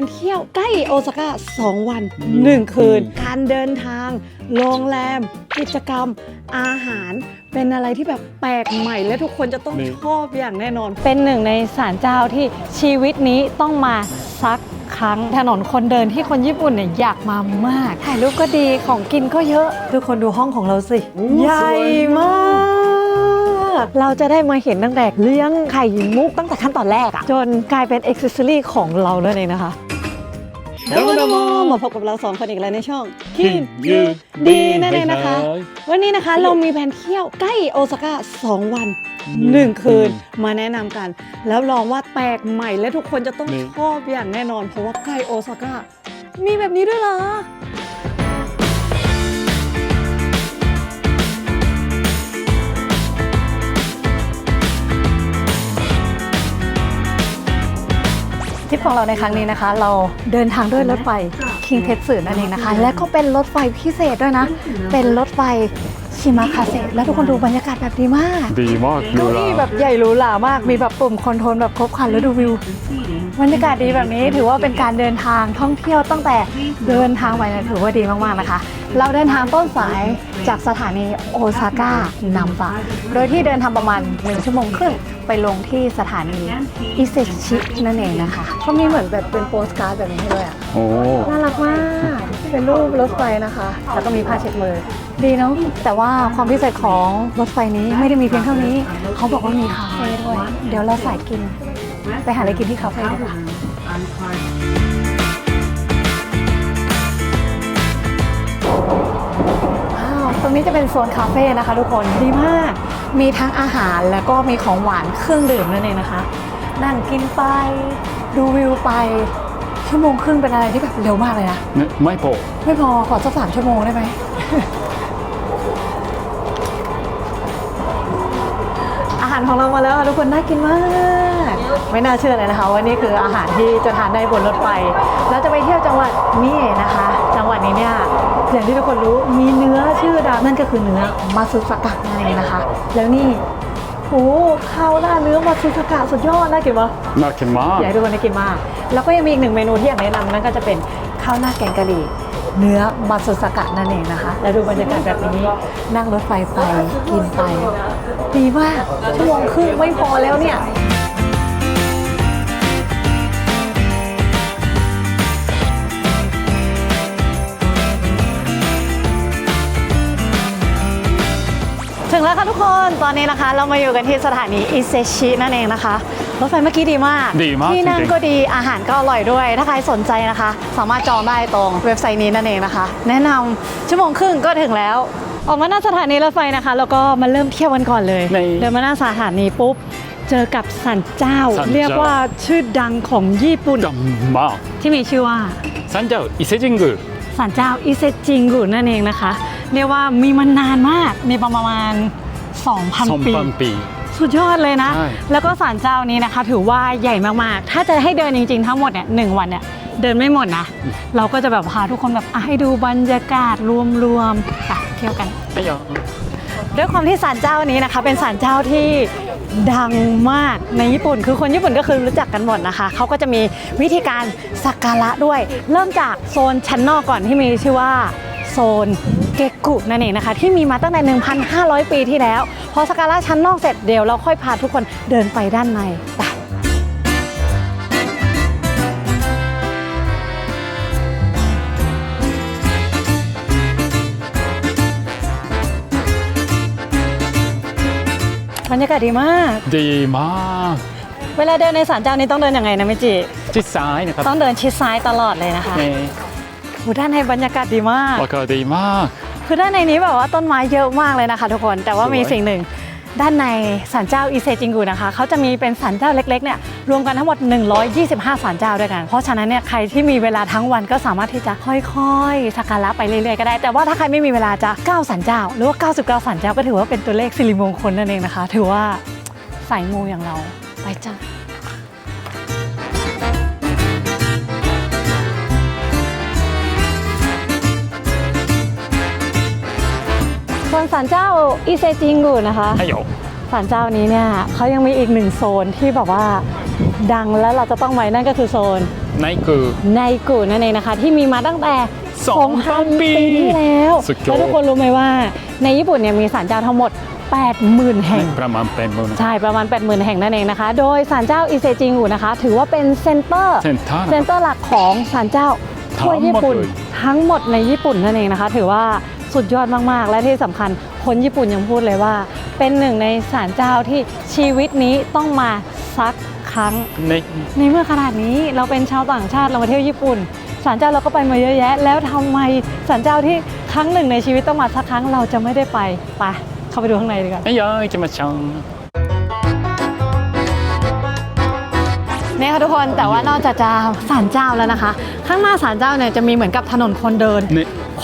นเที่ยวใกล้โอซาก้า 2 วัน 1 คืน การเดินทาง โรงแรม กิจกรรม อาหาร เป็นอะไรที่แบบแปลกใหม่และทุกคนจะต้องนี่ชอบอย่างแน่นอน เป็นหนึ่งในศาลเจ้าที่ชีวิตนี้ต้องมาสักครั้งถนนคนเดินที่คนญี่ปุ่นเนี่ยอยากมามาก ถ่ายรูปก็ดีของกินก็เยอะ ทุกคนดูห้องของเราสิ ใหญ่มากเราจะได้มาเห็นตั้งแต่เลี้ยงไข่มุกตั้งแต่ขั้นตอนแรกอะจนกลายเป็นอ็อกซิสซอรี่ของเราเลยเองนะคะ โดโดโมมาพบกับเราสองคนอีกแล้วในช่องคิมยูดีนั่นเองนะคะ วันนี้นะคะเรามีแผนเที่ยวใกล้โอซาก้า2 วัน 1 คืนมาแนะนำกัน แล้วลองว่าแปลกใหม่และทุกคนจะต้องชอบอย่างแน่นอน เพราะว่าใกล้โอซาก้ามีแบบนี้ด้วยเหรอ ริปของเราในครั้งนี้นะคะ เราเดินทางด้วยรถไฟคิงเทส u นั่นเองนะคะ และก็เป็นรถไฟพิเศษด้วยนะ เป็นรถไฟชิมาคาเซและทุกคนดูบรรยากาศแบบดีมากดีมากเก้าอี้แบบใหญ่หรูหรามาก มีแบบปุ่มคอนโทรลแบบครบครันแล้วดูวิว บรรยากาศดีแบบนี้ถือว่าเป็นการเดินทางท่องเที่ยวตั้งแต่เดินทางไปเนี่ยถือว่าดีมากๆนะคะ เราเดินทางต้นสายจากสถานีโอซาก้านำะโดยที่เดินทางประมาณ1ชั่วโมงครึ่ง ไปลงที่สถานีอิเซชินั่นเองนะคะเขามีเหมือนแบบเป็นโปสการ์ดแบบนี้ให้ด้วยอะโอ้น่ารักมากเป็นรูปรถไฟนะคะ แล้วก็มีผ้าเช็ดมือ ดีเนาะแต่ว่าความพิเศษของรถไฟนี้ไม่ได้มีเพียงเท่านี้ เขาบอกว่ามีคาเฟ่ด้วย เดี๋ยวเราสายกิน ไปหาอะไรกินที่คาเฟ่ดีกว่าว้าวตรงนี้จะเป็นโซนคาเฟ่นะคะทุกคนดีมาก มีทั้งอาหารแล้วก็มีของหวานเครื่องดื่มนั่นเองนะคะ นั่งกินไปดูวิวไป ชั่วโมงครึ่งเป็นอะไรที่แบบเร็วมากเลยนะねไม่พอไม่พอขอสักสามชั่วโมงได้ไหม อาหารของเรามาแล้วค่ะทุกคนน่ากินมาก ไม่น่าเชื่อเลยนะคะว่านี่คืออาหารที่จะทานได้บนรถไฟเราจะไปเที่ยวจังหวัดมิเอะนะคะ จังหวัดนี้เนี่ยอย่างที่ทุกคนรู้มีเนื้อชื่อดัง นั่นก็คือเนื้อมาซุสกะนั่นเองนะคะ แล้วนี่โหข้าวหน้าเนื้อมาซุสกะสุดยอดน่ากินปะน่ากินมากอยากให้ทุกคนได้กินมาก แล้วก็ยังมีอีกหนึ่งเมนูที่อยากแนะนำนั่นก็จะเป็นข้าวหน้าแกงกะหรี่เนื้อมาสุสกะนั่นเองนะคะ แล้วดูบรรยากาศแบบนี้นั่งรถไฟไปกินไปดีมากชั่วโมงครึ่งไม่พอแล้วเนี่ย ถึงแล้วค่ะทุกคนตอนนี้นะคะ เรามาอยู่กันที่สถานีอิเซชินั่นเองนะคะรถไฟเมื่อกี้ดีมากดีมากที่นั่งจริงๆก็ดีอาหารก็อร่อยด้วย ถ้าใครสนใจนะคะ สามารถจองได้ตรงเว็บไซต์นี้นั่นเองนะคะ แนะนำชั่วโมงครึ่งก็ถึงแล้ว ออกมาหน้าสถานีรถไฟนะคะ แล้วก็มาเริ่มเที่ยวกันก่อนเลยในเดินมาหน้าสถานีปุ๊บเจอกับสันเจ้าศาลเจ้า เรียกว่าชื่อดังของญี่ปุ่นดังมากที่มีชื่อว่าซันเจ้าอิเซจิงกุศาลเจ้าอิเซจิงกุนั่นเองนะคะ เรียกว่ามีมานานมาก มีประมาณสอง2,000 ปีพันปี สุดยอดเลยนะ ใช่ แล้วก็ศาลเจ้านี้นะคะ ถือว่าใหญ่มากๆ ถ้าจะให้เดินจริงๆ ทั้งหมดเนี่ยหนึ่งวันเนี่ยเดินไม่หมดนะ เราก็จะแบบพาทุกคนแบบอะให้ดูบรรยากาศรวมๆค่ะเที่ยวกันไอ้ยอด้วยความที่ศาลเจ้านี้นะคะ เป็นศาลเจ้าที่ดังมากในญี่ปุ่น คือคนญี่ปุ่นก็คือรู้จักกันหมดนะคะเขาก็จะมีวิธีการสักการะด้วย เริ่มจากโซนชั้นนอกก่อนที่มีชื่อว่า โซนเกกุนั่นเองนะคะ ที่มีมาตั้งแต่ 1,500 ปีที่แล้ว พอสักการะชั้นนอกเสร็จเดี๋ยวเราค่อยพาทุกคนเดินไปด้านในไปบรรยากาศดีมาก ดีมาก เวลาเดินในศาลเจ้านี้ต้องเดินยังไงนะเมจิที่ซ้ายนะครับ ต้องเดินชิดซ้ายตลอดเลยนะคะนี่โหด้านในบรรยากาศดีมากแล้วก็ดีมาก คือด้านในนี้แบบว่าต้นไม้เยอะมากเลยนะคะ ทุกคน แต่ว่าสวยมีสิ่งหนึ่ง ด้านในศาลเจ้าอิเซจิงกุนะคะ เขาจะมีเป็นศาลเจ้าเล็กๆเนี่ยรวมกันทั้งหมด 125ศาลเจ้าด้วยกัน เพราะฉะนั้นเนี่ยใครที่มีเวลาทั้งวันก็สามารถที่จะค่อยๆสักการะไปเรื่อยๆก็ได้ แต่ว่าถ้าใครไม่มีเวลาจะ9ศาลเจ้า หรือว่า99ศาลเจ้าก็ถือว่าเป็นตัวเลขสิริมงคลนั่นเองนะคะ ถือว่าสายมูอย่างเราไปจ้า นศาลเจ้าอิเซจิงกุนะคะไอ้ยอศาลเจ้านี้เนี่ยเขายังมีอีกหนึ่งโซนที่แบบว่าดังแล้วเราจะต้องไปนั่นก็คือโซนในคือไนกุนั่นเองนะคะ ที่มีมาตั้งแต่2,000ปีปีที่แล้วสุดยอดแล้วทุกคนรู้ไหมว่า ในญี่ปุ่นเนี่ยมีศาลเจ้าทั้งหมด 80,000 แห่ง ประมาณเป็นหมื่นใช่ประมาณ 80,000 แห่งนั่นเองนะคะ โดยศาลเจ้าอิเซจิงุนะคะ ถือว่าเป็นเซ็นเตอร์เซ็นทรัลเซ็นเตอร์หลักของศาลเจ้าทั่วญี่ปุ่นทั้งหมดเลยทั้งหมดในญี่ปุ่นนั่นเองนะคะ ถือว่า สุดยอดมากๆ และที่สำคัญคนญี่ปุ่นยังพูดเลยว่า เป็นหนึ่งในศาลเจ้าที่ชีวิตนี้ต้องมาซักครั้ง ในในเมื่อขนาดนี้เราเป็นชาวต่างชาติเรามาเที่ยวญี่ปุ่นศาลเจ้าเราก็ไปมาเยอะแยะ แล้วทำไมศาลเจ้าที่ครั้งหนึ่งในชีวิตต้องมาซักครั้งเราจะไม่ได้ไปไปเข้าไปดูข้างในดีกว่า ไม่ยอมจะมาชอง เนี่ยค่ะทุกคนแต่ว่านอกจากจะศาลเจ้าแล้วนะคะ ข้างหน้าศาลเจ้าเนี่ยจะมีเหมือนกับถนนคนเดิน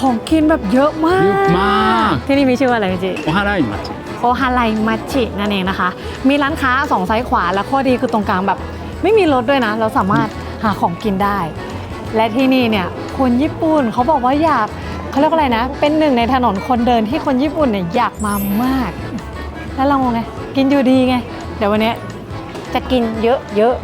ของกินแบบเยอะมาก เยอะมาก ที่นี่มีชื่อว่าอะไรจิโอฮาร่มัจิโอฮาไลมัจินั่นเองนะคะ มีร้านค้าสองซ้ายขวาแล้วข้อดีคือตรงกลางแบบ ไม่มีรถด้วยนะ เราสามารถหาของกินได้ และที่นี่เนี่ยคนญี่ปุ่นเขาบอกว่าอยากเขาเรียกอะไรนะ เป็นหนึ่งในถนนคนเดินที่คนญี่ปุ่นเนี่ยอยากมามาก แล้วเราไง กินอยู่ดีไง เดี๋ยววันนี้จะกินเยอะเยอะ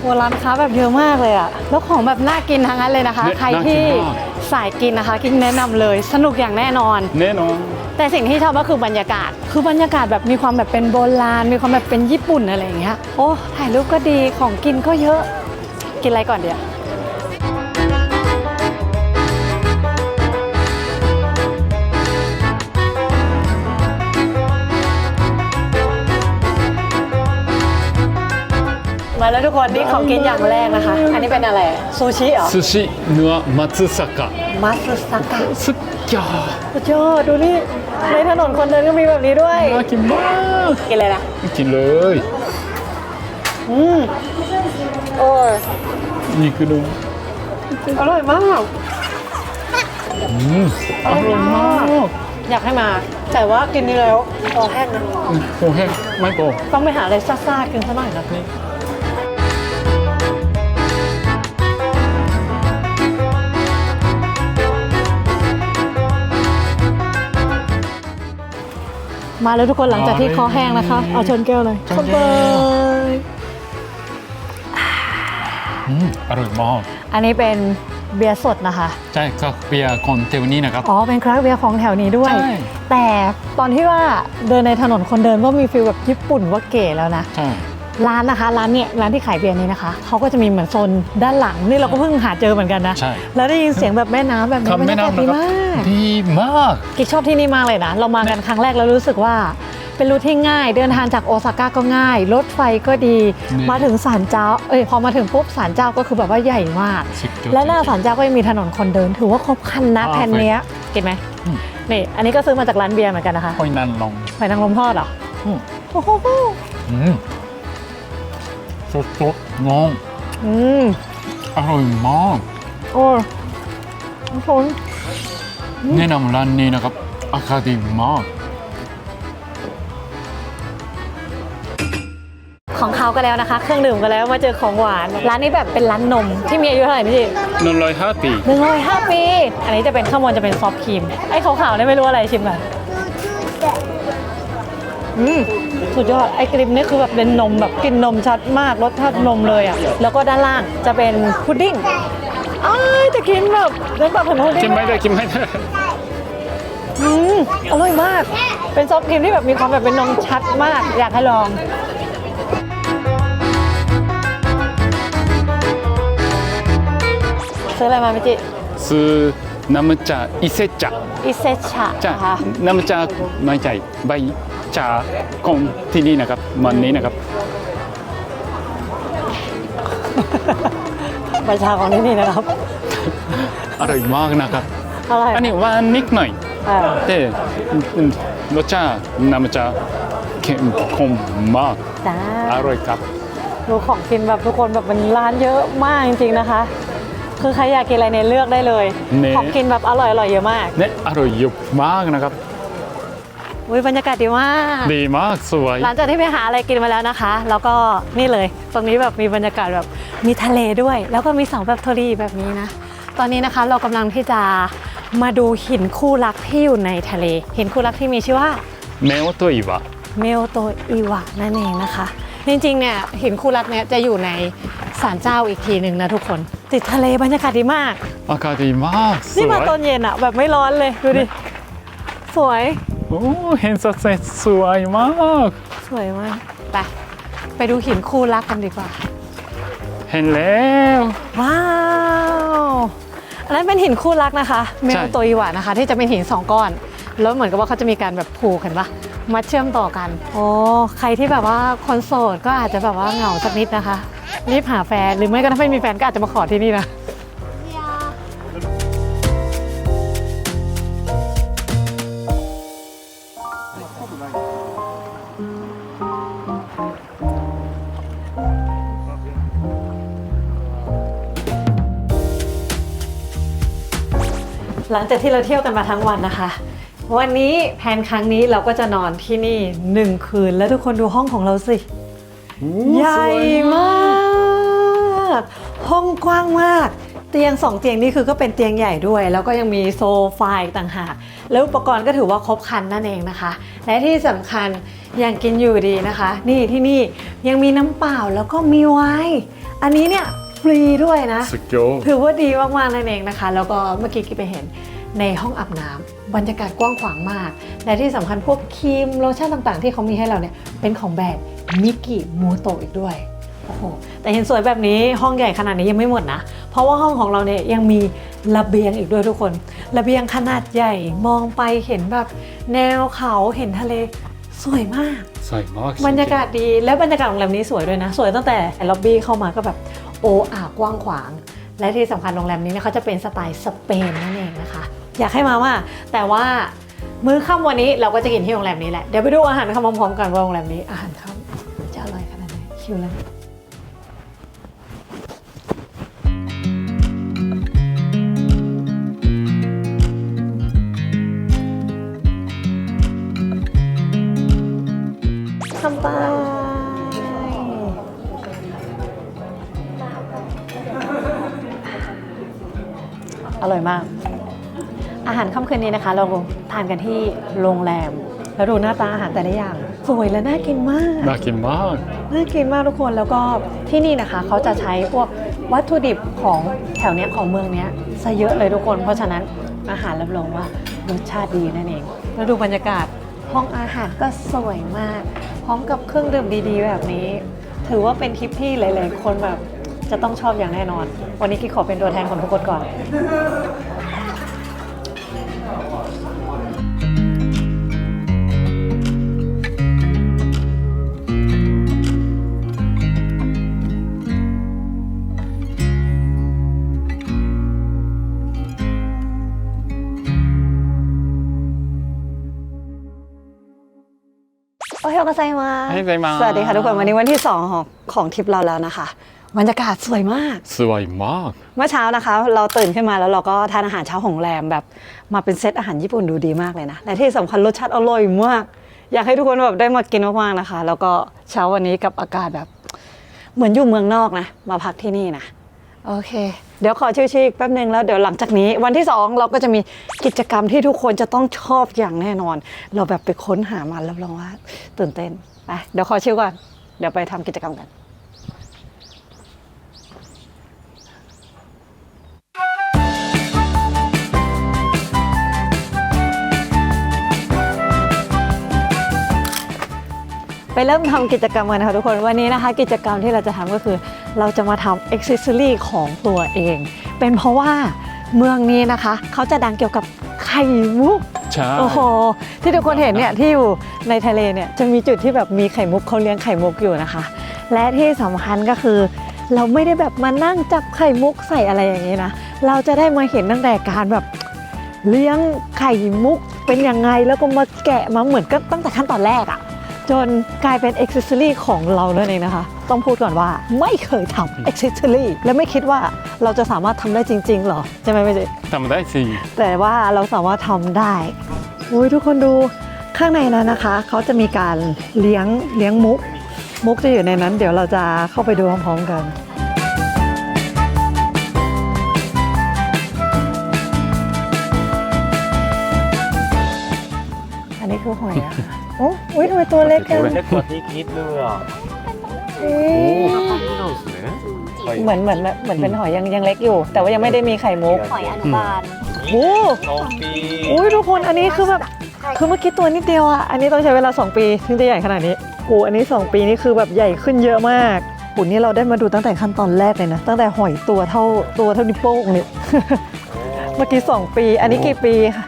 โอ้ร้านค้าแบบเยอะมากเลยอะแล้วของแบบน่ากินทั้งนั้นเลยนะคะ เนี่ยใครน่ากินที่มาก สายกินนะคะกินแนะนำเลย สนุกอย่างแน่นอน แน่นอน แต่สิ่งที่ชอบก็คือบรรยากาศ คือบรรยากาศแบบมีความแบบเป็นโบราณ มีความแบบเป็นญี่ปุ่นอะไรอย่างเงี้ย โอ้ ถ่ายรูปก็ดี ของกินก็เยอะ กินอะไรก่อนเดี๋ยว แล้วทุกคนนี่ของกินอย่างแรกนะคะ อันนี้เป็นอะไรซูชิเหรอซูชิเนื้อมัตสึซากะมัตสึซากะสุดยอดสุดยอดดูนี่ในถนนคนเดินก็มีแบบนี้ด้วยน่ากินมากกินเลยนะกินเลยอืมโอ้ยนี่คือดูอร่อยมากอืมอร่อยมากอยากให้มา แต่ว่ากินนี้แล้วคอแห้งนะคอแห้งไม่โปต้องไปหาอะไรซ่าๆกินซะหน่อยนะนี่ มาแล้วทุกคนหลังจากที่คอแห้งนะคะ เอาชนแก้วเลยชนแก้วเข้าไปอืมอร่อยมากอันนี้เป็นเบียร์สดนะคะ ใช่ครับเบียร์คนเทวนี้นะครับ อ๋อ เป็นคราฟต์เบียร์ของแถวนี้ด้วยใช่แต่ตอนที่ว่าเดินในถนนคนเดินก็มีฟีลแบบญี่ปุ่นว่าเก๋แล้วนะใช่ ร้านนะคะร้านเนี่ยร้านที่ขายเบียร์นี้นะคะเขาก็จะมีเหมือนโซนด้านหลังนี่เราก็เพิ่งหาเจอเหมือนกันนะ ใช่ แล้วได้ยินเสียงแบบแม่น้ำแบบนี้คำแม่น้ำบรรนะยากาศครับดีมากดีมากกิ๊กชอบที่นี่มากเลยนะเรามากันครั้งแรกแล้วรู้สึกว่า เป็นรูทที่ง่าย เดินทางจากโอซาก้าก็ง่าย รถไฟก็ดีนี่มาถึงศาลเจ้าเอ้ยพอมาถึงปุ๊บศาลเจ้าก็คือแบบว่าใหญ่มาก สุดยอดและหน้าศาลเจ้าก็ยังมีถนนคนเดิน ถือว่าครบครันนะอ่าแผ่นเนี้ยกินไหมอืมนี่อันนี้ก็ซื้อมาจากร้านเบียร์เหมือนกันนะคะหอยนางรมหอยนางรมทอดเหรออืมโอ้โห อืม สดสดๆงงอืมอร่อยมากโอ้ยทุกคนแนะนำร้านนี้นะครับอาคาดีมาก ของเขาก็แล้วนะคะ เครื่องดื่มก็แล้วมาเจอของหวาน ร้านนี้แบบเป็นร้านนมที่มีอายุเท่าไหร่นี่จิหนึ่งร้อยห้าปีหนึ่งร้อยห้าปี อันนี้จะเป็นข้างบนจะเป็นซอฟต์ครีมไอ้ขาวๆเนี่ยไม่รู้อะไรชิมก่อน อืมสุดยอดไอ้ครีมนี่คือแบบเป็นนมแบบกลินนมชัดมากรสชาตินมเลยอะแล้วก็ด้านล่างจะเป็นพุดดิ้งอ้ายจะกินแบบเล่นแบบเหมือนพุดดิ้กินงไม่ได้กินไม่ได้อืมอร่อยมาก เป็นซอฟต์ครีมที่แบบมีความแบบเป็นนมชัดมาก อยากให้ลอง ซื้ออะไรมาเมจิซื้อน้ำชาอิเซจาอิเซชะจ้านะคะน้ำชาไม่ใช่ใบ ชาของที่นี่นะครับมันนี้นะครับใบชาของที่นี่นะครับ อร่อยมากนะครับอะไรอันนี้หวานนิดหน่อยอ่าแต่อืมรสชาติน้ำชาเข้มข้นมากจ้าอร่อยครับดูของกินแบบทุกคนแบบมันร้านเยอะมากจริงๆนะคะ คือใครอยากกินอะไรเนี่ยเลือกได้เลยเนี่ยของกินแบบอร่อยๆเยอะมากเนี่ยอร่อยเยอะมากนะครับ อุ้ยบรรยากาศดีมาก ดีมากสวย หลังจากที่ไปหาอะไรกินมาแล้วนะคะ แล้วก็นี่เลย ตรงนี้แบบมีบรรยากาศแบบมีทะเลด้วย แล้วก็มีเสาแบบโทรีแบบนี้นะ ตอนนี้นะคะเรากำลังที่จะมาดูหินคู่รักที่อยู่ในทะเล หินคู่รักที่มีชื่อว่าเมลตัวอีวะเมลโตอีวะนั่นเองนะคะ จริงๆเนี่ยหินคู่รักเนี่ยจะอยู่ในศาลเจ้าอีกทีหนึ่งนะทุกคน ติดทะเลบรรยากาศดีมาก อากาศดีมากสนี่วมายตอนเย็นอะแบบไม่ร้อนเลยดูดิ สวย โอ้เห็นสัตว์สวยมาก สวยมากไปไปดูหินคู่รักกันดีกว่า เห็นแล้ว ว้าวอันนั้นเป็นหินคู่รักนะคะเมใช่ลโตอิวะนะคะ ที่จะเป็นหินสองก้อน แล้วเหมือนกับว่าเขาจะมีการแบบผูกเห็นปะมัดเชื่อมต่อกัน โอ้ใครที่แบบว่าคนโสดก็อาจจะแบบว่าเหงาสักนิดนะคะ รีบหาแฟนหรือไม่ก็ถ้าไม่มีแฟนก็อาจจะมาขอที่นี่นะ หลังจากที่เราเที่ยวกันมาทั้งวันนะคะ วันนี้แผนครั้งนี้เราก็จะนอนที่นี่หนึ่งคืนแล้วทุกคนดูห้องของเราสิ ใหญ่มาก ห้องกว้างมาก เตียงสองเตียงนี่คือก็เป็นเตียงใหญ่ด้วย แล้วก็ยังมีโซฟาอีกต่างหาก แล้วอุปกรณ์ก็ถือว่าครบครันนั่นเองนะคะ และที่สำคัญยังกินอยู่ดีนะคะ นี่ที่นี่ยังมีน้ำเปล่าแล้วก็มีไวน์อันนี้เนี่ย ฟรีด้วยนะ สุดยอดถือว่าดีมากๆนั่นเองนะคะ แล้วก็เมื่อกี้กิ๊บไปเห็นในห้องอาบน้ำบรรยากาศกว้างขวางมาก และที่สำคัญพวกครีมโลชั่นต่างๆ ที่เขามีให้เราเนี่ย เป็นของแบรนด์มิกิมูโตอีกด้วยโอ้โหแต่เห็นสวยแบบนี้ห้องใหญ่ขนาดนี้ยังไม่หมดนะ เพราะว่าห้องของเราเนี่ยยังมีระเบียงอีกด้วยทุกคน ระเบียงขนาดใหญ่มองไปเห็นแบบแนวเขาเห็นทะเลสวยมาก สวยมาก บรรยากาศดี แล้วบรรยากาศโรงแรมนี้สวยด้วยนะ สวยตั้งแต่ล็อบบี้เข้ามาก็แบบ โออากว้างขวาง และที่สำคัญโรงแรมนี้เนี่ยเขาจะเป็นสไตล์สเปนนั่นเองนะคะ อยากให้มาว่า แต่ว่ามื้อค่ำวันนี้เราก็จะกินที่โรงแรมนี้แหละ เดี๋ยวไปดูอาหารค่ำพร้อมๆกันว่าโรงแรมนี้อาหารค่ำจะอร่อยขนาดไหนคิวแล้ว อร่อยมาก อาหารค่ำคืนนี้นะคะ เราทานกันที่โรงแรม แล้วดูหน้าตาอาหารแต่ละอย่าง สวยและน่ากินมาก น่ากินมาก น่ากินมากทุกคนแล้วก็ที่นี่นะคะ เขาจะใช้พวกวัตถุดิบของแถวเนี้ยของเมืองเนี้ยซะเยอะเลยทุกคน เพราะฉะนั้นอาหารรับรองว่ารสชาติดีนั่นเองแล้วดูบรรยากาศห้องอาหารก็สวยมาก พร้อมกับเครื่องดื่มดีๆ แบบนี้ ถือว่าเป็นทริปที่หลาย ๆ คนแบบ จะต้องชอบอย่างแน่นอน วันนี้กิ๊กขอเป็นตัวแทนของทุกคนก่อนโอเฮโอกาไซมาสวัสดีค่ะทุกคนวันนี้วันที่ 2 ของของทริปเราแล้วนะคะ บรรยากาศสวยมาก สวยมาก เมื่อเช้านะคะ เราตื่นขึ้นมาแล้วเราก็ทานอาหารเช้าของโรงแรมแบบ มาเป็นเซตอาหารญี่ปุ่นดูดีมากเลยนะ และที่สำคัญรสชาติอร่อยมาก อยากให้ทุกคนแบบได้มากินมากๆนะคะ แล้วก็เช้าวันนี้กับอากาศแบบ เหมือนอยู่เมืองนอกนะ มาพักที่นี่นะ โอเค เดี๋ยวขอชิวๆอีกแป๊บนึงแล้วเดี๋ยวหลังจากนี้ วันที่ 2 เราก็จะมีกิจกรรมที่ทุกคนจะต้องชอบอย่างแน่นอน เราแบบไปค้นหามารับรองว่าตื่นเต้นไปเดี๋ยวขอชิวก่อนเดี๋ยวไปทำกิจกรรมกัน ไปเริ่มทำกิจกรรมกันนะคะทุกคนวันนี้นะคะ กิจกรรมที่เราจะทำก็คือ เราจะมาทำอ็อกซิสซอรี่ของตัวเอง เป็นเพราะว่าเมืองนี้นะคะ เขาจะดังเกี่ยวกับไข่มุกใช่โอ้โหที่ทุกคนเห็นเนี่ยที่อยู่ในทะเลเนี่ยจะมีจุดที่แบบมีไข่มุกเขาเลี้ยงไข่มุกอยู่นะคะ และที่สำคัญก็คือ เราไม่ได้แบบมานั่งจับไข่มุกใส่อะไรอย่างนี้นะเราจะได้มาเห็นตั้งแต่การแบบเลี้ยงไข่มุกเป็นยังไงแล้วก็มาแกะมาเหมือนก็ตั้งแต่ขั้นตอนแรกอะ จนกลายเป็นอ็อกซิสซอรี่ของเรานั่นเองนะคะ ต้องพูดก่อนว่าไม่เคยทำอ็อกซิสซอรี่และไม่คิดว่าเราจะสามารถทำได้จริง ๆ หรอ ใช่ไหมไม่ใช่ทำได้สิแต่ว่าเราสามารถทำได้อุ้ยทุกคนดูข้างในนั้นนะคะ เขาจะมีการเลี้ยงเลี้ยงมุก มุกจะอยู่ในนั้น เดี๋ยวเราจะเข้าไปดูพร้อมๆกัน คือหอยอะค่ะโอ้อุ๊ยทำไมตัวเล็กจัง 원래 거기 기도 야. อุ๊ยอะ.เหมือนเหมือนเหมือนเป็นหอยยังยังเล็กอยู่ แต่ว่ายังไม่ได้มีไข่มุก หอยอนุบาล โอ้ 커 피. อุ้ยทุกคนอันนี้คือแบบคือเมื่อกี้ตัวนิดเดียวอะอันนี้ต้องใช้เวลา 2 ปีถึงจะใหญ่ขนาดนี้โอ้อันนี้ 2 ปีนี่คือแบบใหญ่ขึ้นเยอะมากโอ้นี่เราได้มาดูตั้งแต่ขั้นตอนแรกเลยนะตั้งแต่หอยตัวเท่าตัวเท่านิ้วโป้งเนี่ย เมื่อกี้ 2 ปี อันนี้กี่ปีคะ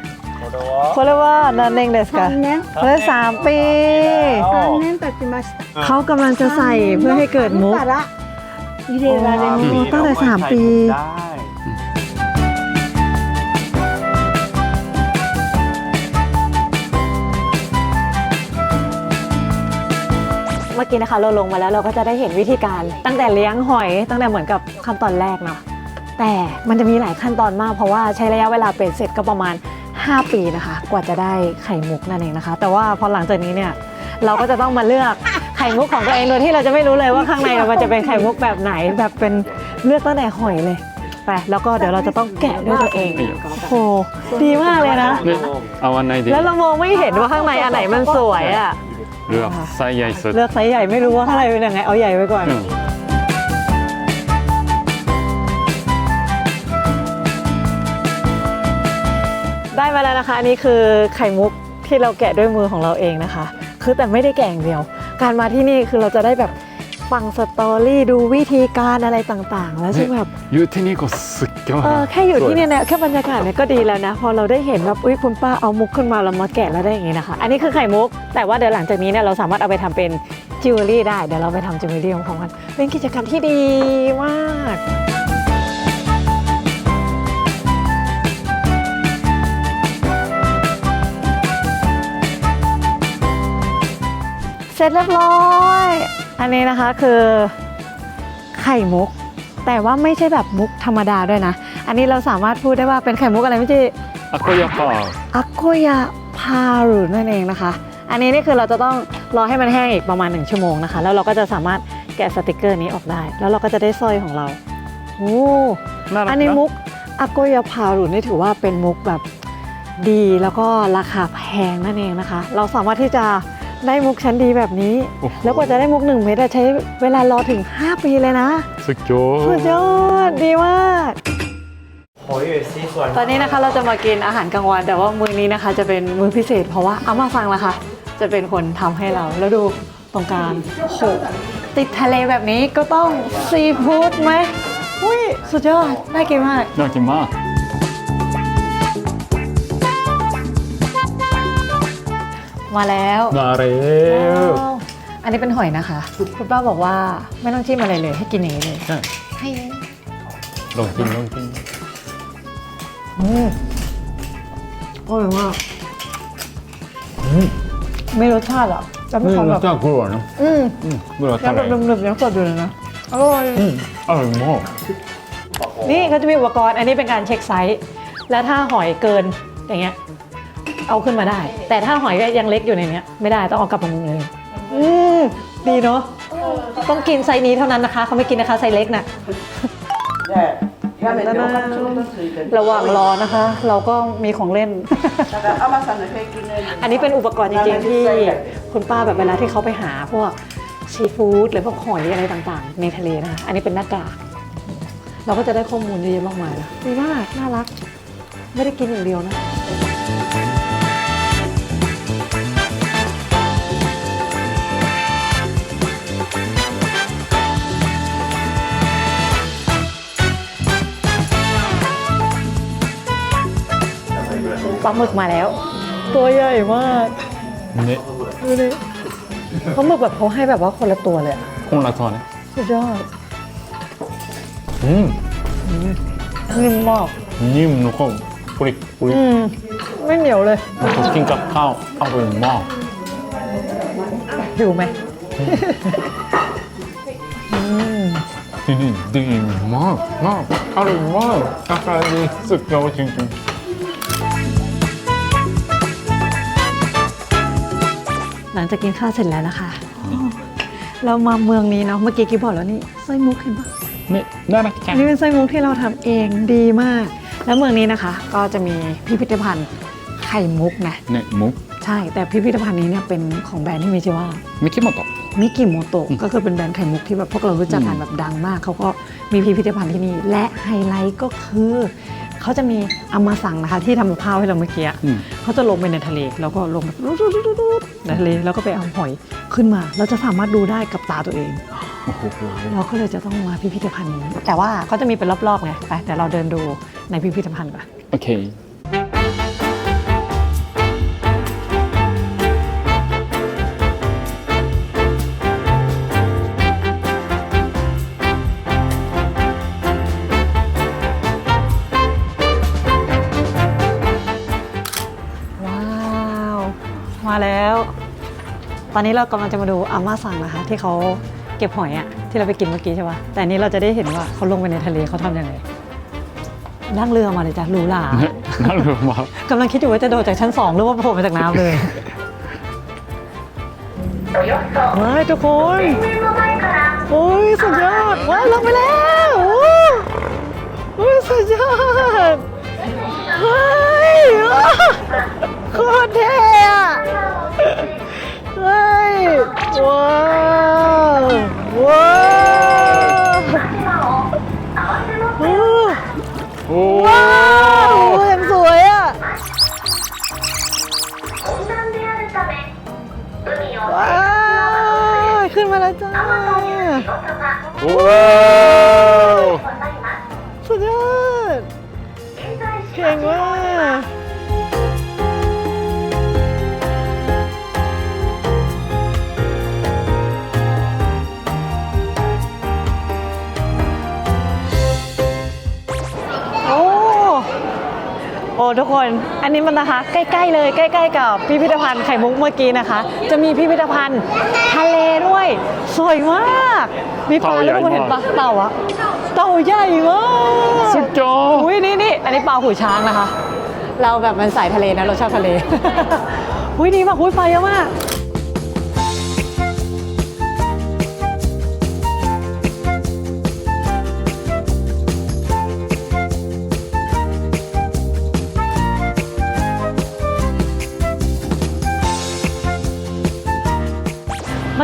เขาเรียกว่านันเองเดสกะ 3年 เฮ้ยสามปี 3年経ちました เขากำลังจะใส่เพื่อให้เกิดมุก から入れられます อ๋อตั้งแต่สามปี เมื่อกี้นะคะเราลงมาแล้วเราก็จะได้เห็นวิธีการตั้งแต่เลี้ยงหอยตั้งแต่เหมือนกับขั้นตอนแรกเนาะแต่มันจะมีหลายขั้นตอนมาก เพราะว่าใช้ระยะเวลาเป็นเสร็จก็ประมาณ 5 ปีนะคะ กว่าจะได้ไข่มุกนั่นเองนะคะ แต่ว่าพอหลังจากนี้เนี่ยเราก็จะต้องมาเลือกไข่มุกของตัวเองโดยที่เราจะไม่รู้เลยว่าข้างในมันจะเป็นไข่มุกแบบไหน แบบเป็นเลือกตั้งแต่หอยเลยไปแล้วก็เดี๋ยวเราจะต้องแกะด้วยตัวเองโอ้ดีมากเลยนะ เอาอันไหนดีแล้วเรามองไม่เห็นว่าข้างในอันไหนมันสวยอะเลือกไซส์ใหญ่สุดเลือกไซส์ใหญ่ไม่รู้ว่าข้างในเป็นยังไงเอาใหญ่ไปก่อน แล้วนะคะนี่คือไข่มุกที่เราแกะด้วยมือของเราเองนะคะ คือแต่ไม่ได้แกะอย่างเดียว การมาที่นี่คือเราจะได้แบบฟังสตอรี่ดูวิธีการอะไรต่างๆ แล้วซึ่งแบบอยู่ที่นี่ก็สุดยอดแค่อยู่ที่นี่นะแค่บรรยากาศเนี่ยก็ดีแล้วนะ พอเราได้เห็นแบบอุ้ยคุณป้าเอามุกขึ้นมาเรามาแกะแล้วได้อย่างงี้นะคะ อันนี้คือไข่มุก แต่ว่าเดี๋ยวหลังจากนี้เนี่ยเราสามารถเอาไปทำเป็นจิวเวลรี่ได้เดี๋ยวเราไปทำจิวเวลรี่ของเขากันเป็นกิจกรรมที่ดีมาก เสร็จเรียบร้อย อันนี้นะคะคือไข่มุก แต่ว่าไม่ใช่แบบมุกธรรมดาด้วยนะ อันนี้เราสามารถพูดได้ว่าเป็นไข่มุกอะไรไม่ใช่อากยาพาอากยาพารุนั่นเองนะคะ อันนี้นี่คือเราจะต้องรอให้มันแห้งอีกประมาณ 1 ชั่วโมงนะคะ แล้วเราก็จะสามารถแกะสติกเกอร์นี้ออกได้ แล้วเราก็จะได้สร้อยของเราโอ้อันนี้มุกอะโกยาพารุนี่ถือว่าเป็นมุกแบบดีแล้วก็ราคาแพงนั่นเองนะคะ เราสามารถที่จะ ได้มุกชั้นดีแบบนี้แล้วกว่าจะได้มุกหนึ่งเม็ดอะใช้เวลารอถึง 5 ปีเลยนะสุดยอดสุดยอดดีมากตอนนี้นะคะเราจะมากินอาหารกลางวัน แต่ว่ามื้อนี้นะคะ จะเป็นมื้อพิเศษ เพราะว่าอามาฟังนะคะ จะเป็นคนทำให้เราแล้วดูตรงกลางโหติดทะเลแบบนี้ก็ต้องซีฟู้ดไหมอุ้ยสุดยอดน่ากินมาก น่ากินมาก มาแล้วมาเล้วอันนี้เป็นหอยนะคะคุณป้าบอกว่าไม่ต้องจิ้มอะไรเลยให้กินอย่างนี้เลยใช่ห้ลองกินลองกินอืมอร่อยมากมไม่รสชาติอะแต่ไม่นี่ควรสชาติกลัวนะอืมไม่รสชายังติแบบไรดึบๆยังสดอยู่เลยนะอร่อยออร่อยมากนี่เขาจะมีอุปกรณ์ อันนี้เป็นการเช็คไซส์ แล้วถ้าหอยเกินอย่างเงี้ย เอาขึ้นมาได้ แต่ถ้าหอยยังเล็กอยู่ในนี้ไม่ได้ต้องเอากลับมามือเลยอืมดีเนาะต้องกินไซนี้เท่านั้นนะคะ เขาไม่กินนะคะไซเล็กน่ะระหว่างรอนะคะ เราก็มีของเล่นเอามาสั่นนนี้เป็นอุปกรณ์จริงๆที่คุณป้าแบบเวลาที่เขาไปหาพวกซีฟู้ดหรือพวกหอยอะไรต่างๆ ในทะเลนะคะอันนี้เป็นหน้ากากเราก็จะได้ข้อมูลเยอะๆมากมายเลยดีมากน่ารัก ไม่ได้กินอย่างเดียวนะ ปลาหมึกมาแล้ว ตัวใหญ่มากนี่ดูดิปาหมึกแบบเขาให้แบบว่าคนละตัวเลยคนละตัวเนนะสุดยอดอืมนิ่มมากนิ่มแล้วก็กริบกริบอืมไม่เหนียวเลยผมกินกับข้าวอร่อยป็นหม้ออยู่ไหมอืมดีดีดีมากมากอร่อยมากอาการดีสุดยอดจริงๆ หลังจากกินข้าวเสร็จแล้วนะคะเรามาเมืองนี้เนาะเมื่อกี้กิ๊บบอกแล้วนี่ไส้มุกเห็นปะนี่น่ารักจังนี่เป็นไส้มุกที่เราทำเองดีมาก แล้วเมืองนี้นะคะ ก็จะมีพิพิธภัณฑ์ไข่มุกนะเนี่ยมุกใช่แต่พิพิธภัณฑ์นี้เนี่ยเป็นของแบรนด์ที่มีชื่อว่ามิกิโมโตะมิกิโมโตะก็คือเป็นแบรนด์ไข่มุกที่แบบพวกเรารู้จักกันแบบดังมากเขาก็มีพิพิธภัณฑ์ที่นี่และไฮไลท์ก็คือ เขาจะมีอามาสั่งนะคะ ที่ทำกับข้าวให้เราเมื่อกี้อะอืม เขาจะลงไปในทะเลแล้วก็ลงแบบรูดๆๆๆในทะเลแล้วก็ไปเอาหอยขึ้นมา เราจะสามารถดูได้กับตาตัวเอง โอ้โหเราก็เลยจะต้องมาพิพิธภัณฑ์นี้แต่ว่าเขาจะมีเป็นรอบๆไงไปแต่เราเดินดูในพิพิธภัณฑ์ก่อนโอเค ตอนนี้เรากำลังจะมาดูอาม่าสั่งนะคะ ที่เขาเก็บหอยอะที่เราไปกินเมื่อกี้ใช่ปะแต่อันนี้เราจะได้เห็นว่าเขาลงไปในทะเลเขาทำยังไงนั่งเรือมาเลยจ้ะหรูหราน่ารักมากกำลังคิดอยู่ว่าจะโดดจากชั้นสองหรือว่าโผล่มาจากน้ำเลยเฮ้ยทุกคนโอ้ยสุดยอดว้าวลงไปแล้วโอ้โอ้ยสุดยอดเฮ้ยว้าวโคตรเท่อะเฮ้ย ว้าวว้าวโอ้โอ้ว้าวอย่างสวยอะว้าวขึ้นมาแล้วจ้าว้าว ทุกคน อันนี้มันนะคะ ใกล้ๆเลยใกล้ๆกับพิพิธภัณฑ์ไข่มุกเมื่อกี้นะคะ จะมีพิพิธภัณฑ์ทะเลด้วย สวยมาก มีปลาแล้วทุกคนเห็นปะเต่าอะเต่าใหญ่มากสุดยอดอุ้ยนี่นี่อันนี้ปลาหูช้างนะคะ เราแบบมันสายทะเลนะเราชอบทะเลอุ้ยดีมากอุ้ยปลาเยอะมาก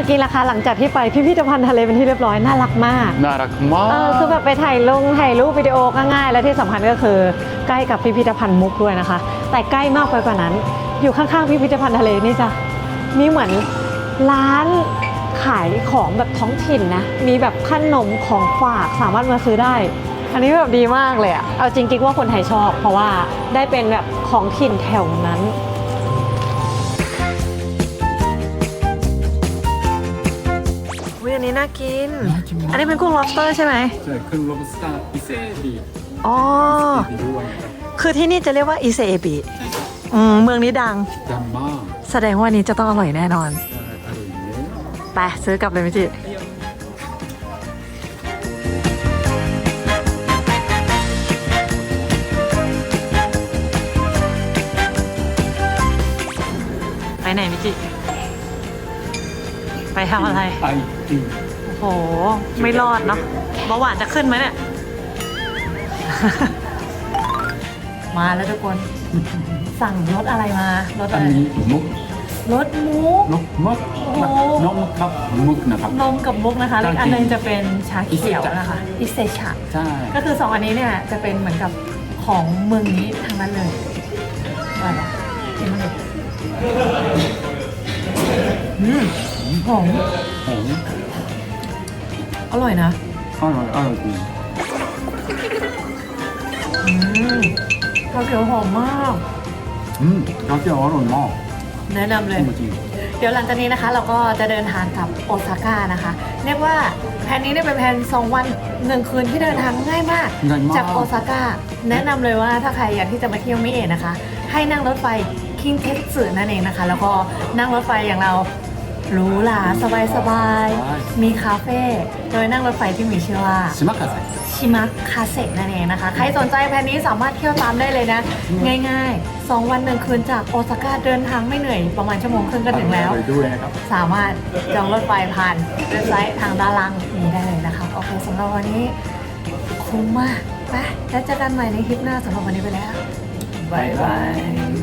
กี้ราคาหลังจากที่ไปพิพิธภัณฑ์ทะเลเป็นที่เรียบร้อยน่ารักมาก น่ารักมากเออคือแบบไปถ่ายลงถ่ายรูปวิดีโอก็ง่าย และที่สำคัญก็คือใกล้กับพิพิธภัณฑ์มุกด้วยนะคะ แต่ใกล้มากไปกว่านั้น อยู่ข้างๆพิพิธภัณฑ์ทะเลนี่จ้ะมีเหมือนร้านขายของแบบท้องถิ่นนะ มีแบบขนมของฝากสามารถมาซื้อได้ อันนี้แบบดีมากเลยอะเอาจริงๆว่าคนไทยชอบ เพราะว่าได้เป็นแบบของถิ่นแถวนั้น นนี้น่ากิน อันนี้เป็นกุ้ง lobster ใช่ไหมใช่ขึ้นโรบสตาร์อิเซบีอ๋อ ดีด้วยนะครับคือที่นี่จะเรียกว่าอิเซเอบิอืมเมืองนี้ดัง ดังมากแสดงว่าอันนี้จะต้องอร่อยแน่นอน ใช่อร่อยเยอะไปซื้อกลับเลยมิจิ ไปไหนมิจิ ไปทำอะไรไอติม โห ไม่รอดเนาะเบาหวานจะขึ้นไหมเนี่ย มาแล้วทุกคน สั่งรถอะไรมารถอัอะนไรนี้มุกรถมุกนกมุกโอ้โหนกมุกครับมุกนะครับ นมกับมุกนะคะแล้วอีกอันหนึงจะเป็นชาเขียวอิเซชะนะคะ อิเซชะ ใช่ก็คือสองอันนี้เนี่ยจะเป็นเหมือนกับของเมืองนี้ทางนั้นเลยอะไรนะกินมาเลยอืมหอมหอม อร่อยนะ อร่อยอร่อยจริงอืมชาเขียวหอมมาก อืมกาแฟอร่อยมากแนะนำเลย จริงเดี๋ยวหลังจากนี้นะคะ เราก็จะเดินทางกลับโอซาก้านะคะ เรียกว่าแผนนี้เนี่ยเป็นแผน2 วันหนึ่งคืนที่เดินทางง่ายมาก ง่ายมากจากโอซาก้าแนะนำเลยว่าถ้าใครอยากที่จะมาเที่ยวมิเอะนะคะ ให้นั่งรถไฟคิงเทสสึนั่นเองนะคะ แล้วก็นั่งรถไฟอย่างเรา หรูหราสบายๆมีคาเฟ่โดยนั่งรถไฟที่มีชื่อว่า島風ชิมะคาเซกนั่นเองนะคะ ใครสนใจแผนนี้สามารถเที่ยวตามได้เลยนะ ง่ายๆ 2 วันหนึ่งคืนจากโอซาก้าเดินทางไม่เหนื่อย ประมาณชั่วโมงครึ่งก็ถึงแล้วอร่อยด้วยนะครับสามารถจองรถไฟผ่านเว็บไซต์ทางด้านล่างนี้ได้เลยนะคะ โอเคสำหรับวันนี้คุ้มมากไปแล้วเจอกันใหม่ในคลิปหน้าสำหรับวันนี้ไปแล้วบ๊ายบาย